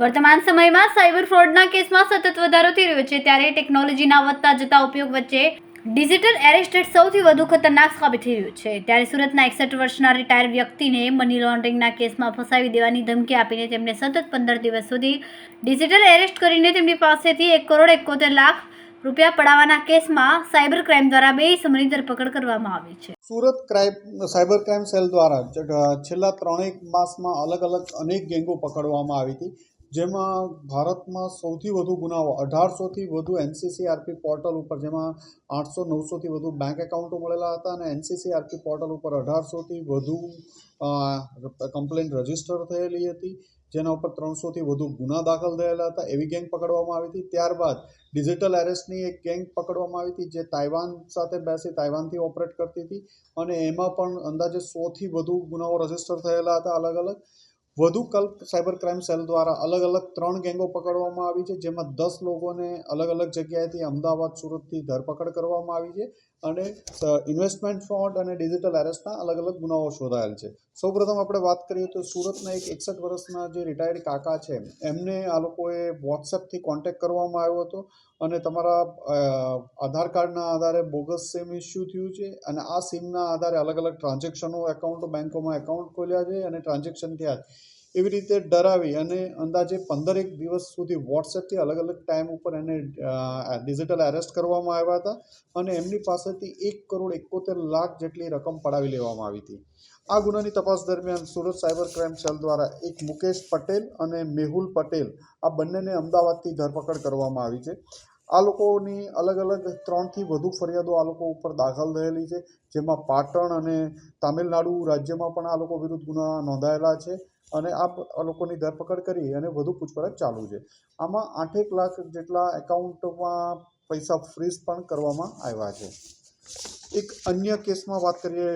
વર્તમાન સમયમાં સાયબર ફ્રોડના કેસમાં સતત વધારો થઈ રહ્યો છે, ત્યારે ટેકનોલોજીના વધતા જતા ઉપયોગ વચ્ચે ડિજિટલ એરેસ્ટેટ સૌથી વધુ ખતરનાક સાબિત થઈ રહ્યું છે. ત્યારે સુરતના એકસઠ વર્ષના રિટાયર વ્યક્તિને મની લોન્ડરિંગના કેસમાં ફસાવી દેવાની ધમકી આપીને તેમને સતત પંદર દિવસ સુધી ડિજિટલ એરેસ્ટ કરીને તેમની પાસેથી એક કરોડ એકોતેર લાખ રૂપિયા પડાવવાના કેસમાં સાયબર ક્રાઇમ દ્વારા બે સમયની ધરપકડ કરવામાં આવી છે. Surat crime, cyber crime cell દ્વારા છેલ્લા ત્રણેક માસમાં અલગ અલગ અનેક ગેંગો પકડવામાં આવી હતી. જેમાં ભારતમાં સૌથી વધુ ગુનાઓ, અઢારસોથી વધુ એનસીસીઆરપી પોર્ટલ ઉપર, જેમાં આઠસો નવસોથી વધુ બેંક એકાઉન્ટો મળેલા હતા અને એનસીસીઆરપી પોર્ટલ ઉપર અઢારસોથી વધુ કમ્પ્લેન રજિસ્ટર થયેલી હતી. જેના ઉપર ત્રણસોથી વધુ ગુના દાખલ થયેલા હતા. એવી ગેંગ પકડવામાં આવી હતી. ત્યારબાદ ડિજિટલ એરેસ્ટની એક ગેંગ પકડવામાં આવી હતી, જે તાઇવાન સાથે બેસી તાઇવાનથી ઓપરેટ કરતી હતી. અને એમાં પણ અંદાજે સોથી વધુ ગુનાઓ રજિસ્ટર થયેલા હતા અલગ અલગ વધુ કલ્પ સાયબર ક્રાઇમ સેલ દ્વારા અલગ અલગ ત્રણ ગેંગો પકડવામાં આવી છે, જેમાં દસ લોકોને અલગ અલગ જગ્યાએથી અમદાવાદ, સુરતથી ધરપકડ કરવામાં આવી છે અને ઇન્વેસ્ટમેન્ટ ફ્રોડ અને ડિજિટલ એરેસ્ટના અલગ અલગ ગુનાઓ શોધાયેલ છે સૌપ્રથમ આપણે વાત કરીએ તો સુરતના એક એકસઠ વર્ષના જે રિટાયર્ડ કાકા છે, એમને આ લોકોએ વોટ્સએપથી કોન્ટેક્ટ કરવામાં આવ્યો હતો અને તમારા આધાર કાર્ડના આધારે બોગસ સિમ ઇસ્યુ થયું છે અને આ સિમના આધારે અલગ અલગ ટ્રાન્ઝેક્શનો એકાઉન્ટો બેંકોમાં એકાઉન્ટ ખોલ્યા છે અને ટ્રાન્ઝેક્શન થયા. એવી રીતે ડરાવી અને અંદાજે પંદરેક દિવસ સુધી વોટ્સએપથી અલગ અલગ ટાઈમ ઉપર એને ડિજિટલ એરેસ્ટ કરવામાં આવ્યા હતા અને એમની પાસેથી એક કરોડ એકોતેર લાખ જેટલી રકમ પડાવી લેવામાં આવી હતી. આ ગુનાની તપાસ દરમિયાન સુરત સાયબર ક્રાઇમ સેલ દ્વારા એક મુકેશ પટેલ અને મેહુલ પટેલ આ બંનેને અમદાવાદથી ધરપકડ કરવામાં આવી છે. આ લોકોની અલગ અલગ ત્રણથી વધુ ફરિયાદો આ લોકો ઉપર દાખલ થયેલી છે. જેમાં પાટણ અને તામિલનાડુ રાજ્યમાં પણ આ લોકો વિરુદ્ધ ગુના નોંધાયેલા છે અને આ લોકોની ધરપકડ કરી અને વધુ પૂછપરછ ચાલુ છે. આમાં આઠેક લાખ જેટલા એકાઉન્ટમાં પૈસા ફ્રીઝ પણ કરવામાં આવ્યા છે. એક અન્ય કેસમાં વાત કરીએ